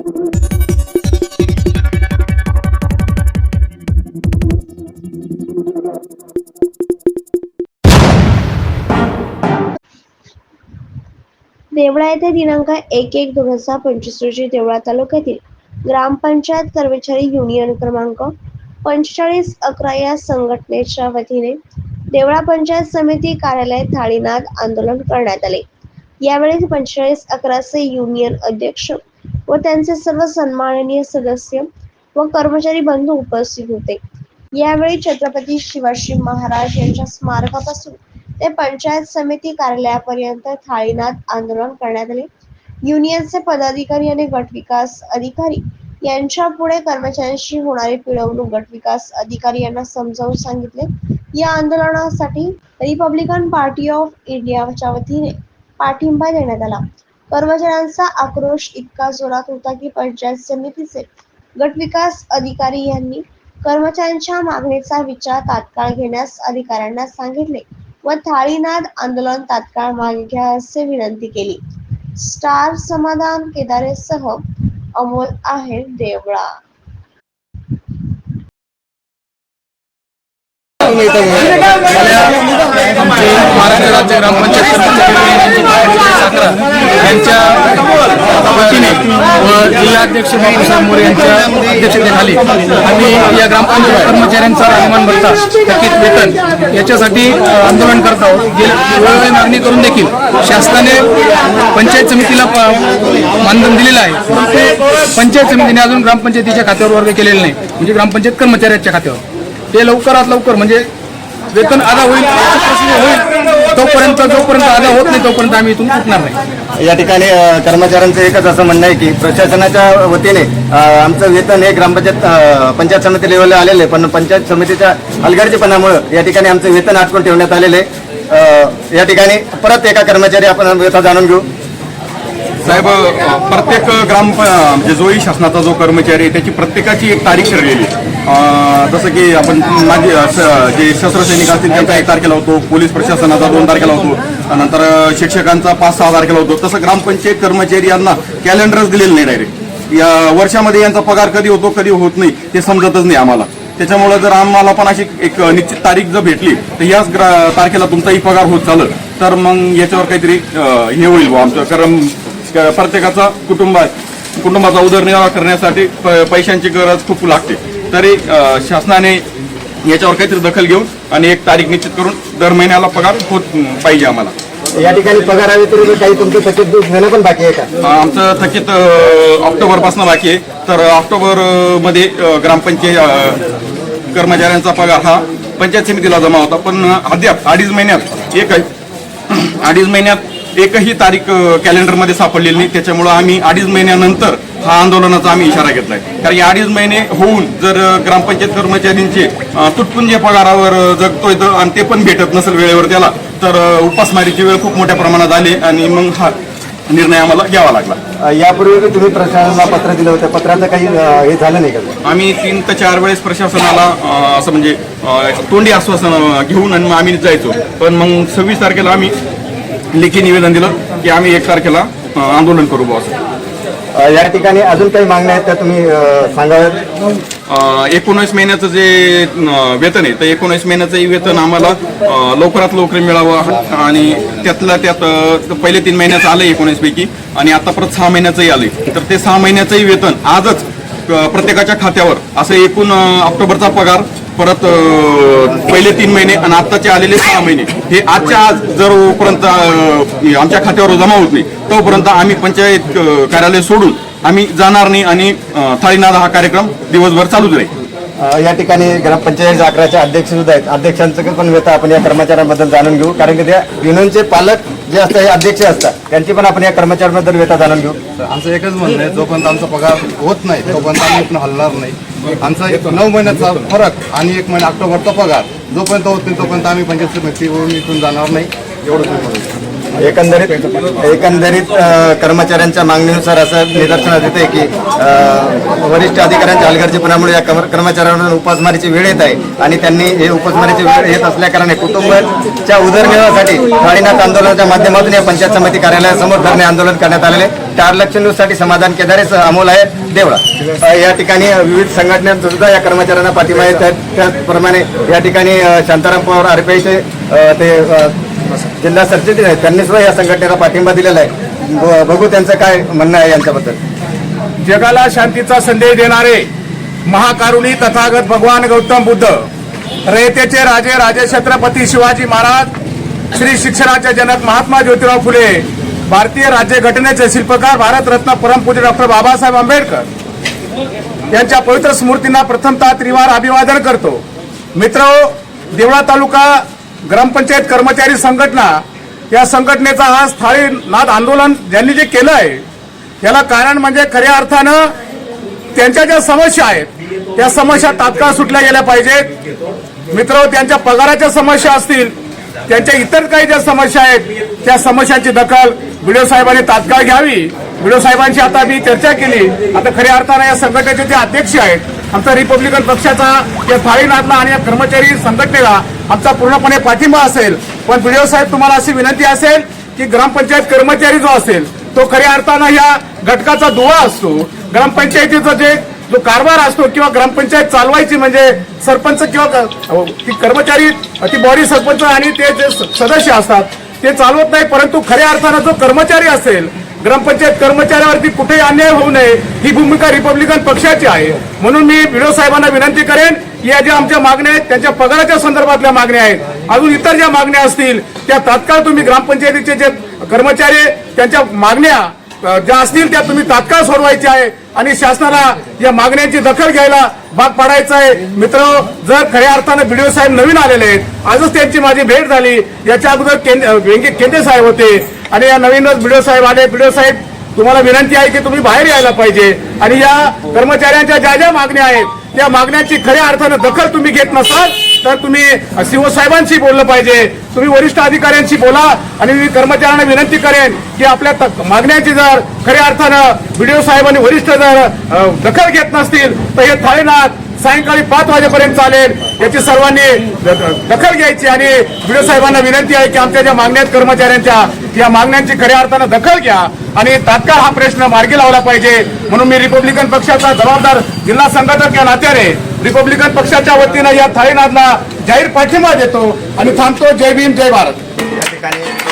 देवळा येथे दिनांक एक एक दोन हजार पंचवीस रोजी देवळा तालुक्यातील ग्रामपंचायत कर्मचारी युनियन क्रमांक पंचेचाळीस अकरा या संघटनेच्या वतीने देवळा पंचायत समिती कार्यालय थाळीनाद आंदोलन करण्यात आले. यावेळी पंचेचाळीस अकराचे युनियन अध्यक्ष व त्यांचे सर्व सन्माननीय सदस्य व कर्मचारी बंधू उपस्थित होते. यावेळी छत्रपती शिवाजी महाराज यांच्या स्मारकापासून ते पंचायत समिती कार्यालयापर्यंत थाळीनाद आंदोलन करण्यात आले. युनियनचे पदाधिकारी आणि गट विकास अधिकारी यांच्या पुढे कर्मचाऱ्यांशी होणारी पिळवणूक गट विकास अधिकारी यांना समजावून सांगितले. या आंदोलनासाठी रिपब्लिकन पार्टी ऑफ इंडियाच्या वतीने पाठिंबा देण्यात आला. कर्मचाऱ्यांचा आक्रोश इतका जोरात होता की पंचायत समितीचे गट विकास अधिकारी यांनी कर्मचाऱ्यांच्या मागणीचा विचार तात्काळ घेण्यास अधिकाऱ्यांना सांगितले व थाळीनाद आंदोलन तात्काळ मागे घ्या असे विनंती केली. स्टार समाधान केदारेसह अमोल आहे देवळा. महाराष्ट्र राज्य ग्रामपंचायत कर्मचारी साखरा यांच्या वतीने व जिल्हाध्यक्ष बाबासाहेब मोरे यांच्या अध्यक्षतेखाली आम्ही या ग्रामपंचायत कर्मचाऱ्यांचा राहमान भरता थकीत वेतन याच्यासाठी आंदोलन करत आहोत. वेळोवेळी मागणी करून देखील शासनाने पंचायत समितीला मानधन दिलेलं आहे. परंतु पंचायत समितीने अजून ग्रामपंचायतीच्या खात्यावर वर्ग केलेला नाही म्हणजे ग्रामपंचायत कर्मचाऱ्यांच्या खात्यावर. ते लवकरात लवकर म्हणजे वेतन आदा होईल होईल तोपर्यंत जोपर्यंत अदा होत नाही तोपर्यंत आम्ही इथून उठणार नाही. या ठिकाणी अ, कर्मचाऱ्यांचं एकच असं म्हणणं आहे की प्रशासनाच्या वतीने अ, आमचं वेतन हे ग्रामपंचायत अ, पंचायत समिती लेवलला आलेलं आहे. पण पंचायत समितीच्या हलगर्जीपणामुळं या ठिकाणी आमचं वेतन आटकून ठेवण्यात आलेलं आहे. अ, या ठिकाणी परत एका कर्मचारी आपण व्यथा जाणून घेऊ. साहेब प्रत्येक ग्राम म्हणजे जोही शासनाचा जो कर्मचारी आहे त्याची प्रत्येकाची एक तारीख ठरलेली जसं की आपण माझे जे शस्त्रसैनिक असतील त्यांचा एक तारखेला होतो पोलीस प्रशासनाचा दोन तारखेला होतो नंतर शिक्षकांचा पाच सहा तारखेला होतो. तसं ग्रामपंचायत कर्मचारी यांना कॅलेंडरच दिलेलं नाही डायरेक्ट या वर्षामध्ये यांचा पगार कधी होतो कधी होत नाही ते समजतच नाही आम्हाला. त्याच्यामुळे जर आम्हाला पण अशी एक निश्चित तारीख जर भेटली तर याच तारखेला तुमचाही पगार होत चालत तर मग याच्यावर काहीतरी हे होईल आमचं कारण प्रत्येकाचा कुटुंब कुटुंबाचा उदरनिर्वाह करण्यासाठी प- पैशांची गरज खूप लागते. तरी शासनाने याच्यावर काहीतरी दखल घेऊन आणि एक तारीख निश्चित करून दर महिन्याला पगार होत पाहिजे आम्हाला. या ठिकाणी पगाराव्यतिरिक्त काही तुमचे थकीत दूध घेणं पण बाकी आहे का? आमचं थकीत ऑक्टोबरपासून बाकी आहे. तर ऑक्टोबरमध्ये ग्रामपंचायत कर्मचाऱ्यांचा पगार हा पंचायत समितीला जमा होता. पण अद्याप अडीच महिन्यात एक अडीच महिन्यात एकही तारीख कॅलेंडरमध्ये सापडलेली नाही. त्याच्यामुळं आम्ही अडीच महिन्यानंतर हा आंदोलनाचा आम्ही इशारा घेतलाय. कारण या अडीच महिने होऊन जर ग्रामपंचायत कर्मचाऱ्यांचे अ, तुटपुंजे पगारावर जगतोय तर आणि ते पण भेटत नसेल वेळेवर त्याला तर उपासमारीची वेळ खूप मोठ्या प्रमाणात आली आणि मग हा निर्णय आम्हाला घ्यावा लागला. यापूर्वी तुम्ही प्रशासनाला पत्र दिलं होतं. पत्राचं काही हे झालं नाही का? आम्ही तीन ते चार वेळेस प्रशासनाला असं म्हणजे तोंडी आश्वासन घेऊन आणि मग आम्ही जायचो. पण मग सव्वीस तारखेला आम्ही लेखी निवेदन दिलं की आम्ही एक तारखेला आंदोलन करू अ, या ठिकाणी अजून काही मागण्या आहेत त्या तुम्ही सांगाव्यात? एकोणीस महिन्याचं जे वेतन आहे तर एकोणीस महिन्याचंही वेतन आम्हाला लवकरात लवकर मिळावं आणि त्यातल्या त्यात पहिले तीन महिन्याचं आलं एकोणीस पैकी आणि आता परत सहा महिन्याचंही आलंय. तर ते सहा महिन्याचंही वेतन आजच प्रत्येकाच्या खात्यावर असं एकूण ऑक्टोबरचा पगार परत पहिले तीन महिने आणि आत्ताचे आलेले सहा महिने. हे आजच्या आज जर पर्यंत आमच्या खात्यावर जमा होत नाही तोपर्यंत आम्ही पंचायत कार्यालय सोडून आम्ही जाणार नाही आणि थाळीनादा हा कार्यक्रम दिवसभर चालूच राहील. या ठिकाणी ग्रामपंचायत अकराचे अध्यक्ष सुद्धा आहेत. अध्यक्षांचं पण व्यथा आपण या कर्मचाऱ्यांबद्दल जाणून घेऊ. कारण की त्या युनियनचे पालक जे असतात अध्यक्ष असतात. त्यांची पण आपण या कर्मचाऱ्यांबद्दल व्यथा जाणून घेऊ. आमचं एकच म्हणणं आहे जोपर्यंत आमचा पगार होत नाही तोपर्यंत आम्ही इथून हलणार नाही. आमचा एक नऊ महिन्याचा फरक आणि एक महिना ऑक्टोबरचा पगार जोपर्यंत होत नाही तोपर्यंत आम्ही पंचायत समितीवरून इथून जाणार नाही. एवढंच एकंदरीत एकंदरीत कर्मचाऱ्यांच्या मागणीनुसार असं निदर्शनात येते की वरिष्ठ अधिकाऱ्यांच्या हलगर्जीपणामुळे या कर्मचाऱ्यांवर उपासमारीची वेळ येत आहे आणि त्यांनी हे उपासमारीची वेळ येत असल्याकारणे कुटुंबाच्या उदरनिर्वाहासाठी थाळीनाथ आंदोलनाच्या माध्यमातून या पंचायत समिती कार्यालयासमोर धरणे आंदोलन करण्यात आलेले. चार लक्ष न्यूजसाठी समाधान केदारे अमोल आहे देवळा. या ठिकाणी विविध संघटनांचा सुद्धा या कर्मचाऱ्यांना पाठिंबा येत त्याचप्रमाणे या ठिकाणी शांताराम पवार आरपीआयचे ते जिल्हा सरचिटणीस आहेत त्यांनी सुद्धा या संघटनेला पाठिंबा दिलेला आहे. ब- बघू त्यांचं काय म्हणणं आहे यांच्याबद्दल. जगाला शांतीचा संदेश देणारे महाकारुणी तथागत भगवान गौतम बुद्ध रयतेचे राजे राजे छत्रपती शिवाजी महाराज श्री शिक्षणाचे जनक महात्मा ज्योतिराव फुले भारतीय राज्यघटनेचे शिल्पकार भारतरत्न परमपूज्य डॉक्टर बाबासाहेब आंबेडकर यांच्या पवित्र स्मृतींना प्रथमतः त्रिवार अभिवादन करतो. मित्र देवळा तालुका ग्रामपंचायत कर्मचारी संघटना या संघटनेचा हा स्थायी नाद आंदोलन ज्यांनी जे केलं आहे याला कारण म्हणजे खऱ्या अर्थानं त्यांच्या ज्या समस्या आहेत त्या समस्या तात्काळ सुटल्या गेल्या पाहिजेत. मित्र त्यांच्या पगाराच्या समस्या असतील त्यांच्या इतर काही ज्या समस्या आहेत त्या समस्यांची दखल व्हिडिओ साहेबांनी तात्काळ घ्यावी. व्हिडिओ साहेबांशी आता मी चर्चा केली. आता खऱ्या अर्थानं या संघटनेचे जे अध्यक्ष आहेत आमचा रिपब्लिकन पक्षाचा या थाळीनाथला आणि या कर्मचारी संघटनेला आमचा पूर्णपणे पाठिंबा असेल. पण व्हिडिओ साहेब तुम्हाला अशी विनंती असेल की ग्रामपंचायत कर्मचारी जो असेल तो खऱ्या अर्थानं या घटकाचा दुवा असतो. ग्रामपंचायतीचा जे जो कारभार असतो किंवा ग्रामपंचायत चालवायची म्हणजे सरपंच किंवा ती कर्मचारी ती बॉडी सरपंच आणि ते जे सदस्य असतात ते चालवत नाही परंतु खऱ्या अर्थानं जो कर्मचारी असेल ग्रामपंचायत कर्मचाऱ्यावरती कुठेही अन्याय होऊ नये. ही भूमिका रिपब्लिकन पक्षाची आहे. म्हणून मी व्हिडिओ साहेबांना विनंती करेन या ज्या आमच्या मागण्या आहेत त्यांच्या पगाराच्या संदर्भातल्या मागण्या आहेत. अजून इतर ज्या मागण्या असतील त्या तात्काळ तुम्ही ग्रामपंचायतीचे जे कर्मचारी त्यांच्या मागण्या ज्या असतील त्या तुम्ही तात्काळ सोडवायच्या आहे. आणि शासनाला या मागण्यांची दखल घ्यायला भाग पाडायचा आहे. मित्र जर खऱ्या अर्थानं बीडीओ साहेब नवीन आलेले आहेत आजच त्यांची माझी भेट झाली. याच्या अगोदर केंद्र केंद्रे साहेब होते. आणि या नवीनच बीडीओ साहेब आले. बीडीओ साहेब तुम्हाला विनंती आहे की तुम्ही बाहेर यायला पाहिजे. आणि या कर्मचाऱ्यांच्या ज्या ज्या मागण्या आहेत त्या मागण्यांची खऱ्या अर्थानं दखल तुम्ही घेत नसाल तर तुम्ही सीओ साहेबांशी बोललं पाहिजे. तुम्ही वरिष्ठ अधिकाऱ्यांशी बोला आणि मी कर्मचाऱ्यांना विनंती करेन की आपल्या मागण्याची मागण्यांची जर खऱ्या अर्थानं व्हिडिओ साहेबांनी वरिष्ठ जर दखल घेत नसतील तर हे थाळीनाथ सायंकाळी पाच वाजेपर्यंत चालेल. याची सर्वांनी दखल घ्यायची आणि व्हिडिओ साहेबांना विनंती आहे की आमच्या ज्या मागण्या आहेत कर्मचाऱ्यांच्या या मागण्यांची खऱ्या अर्थानं दखल घ्या आणि तात्काळ हा प्रश्न मार्गी लावला पाहिजे. म्हणून मी रिपब्लिकन पक्षाचा जबाबदार जिल्हा संघटक या नात्याने रिपब्लिकन पक्षाच्या वतीनं या थाळीनाथला जाहीर पाठिंबा देतो आणि थांबतो. जय भीम जय भारत. या ठिकाणी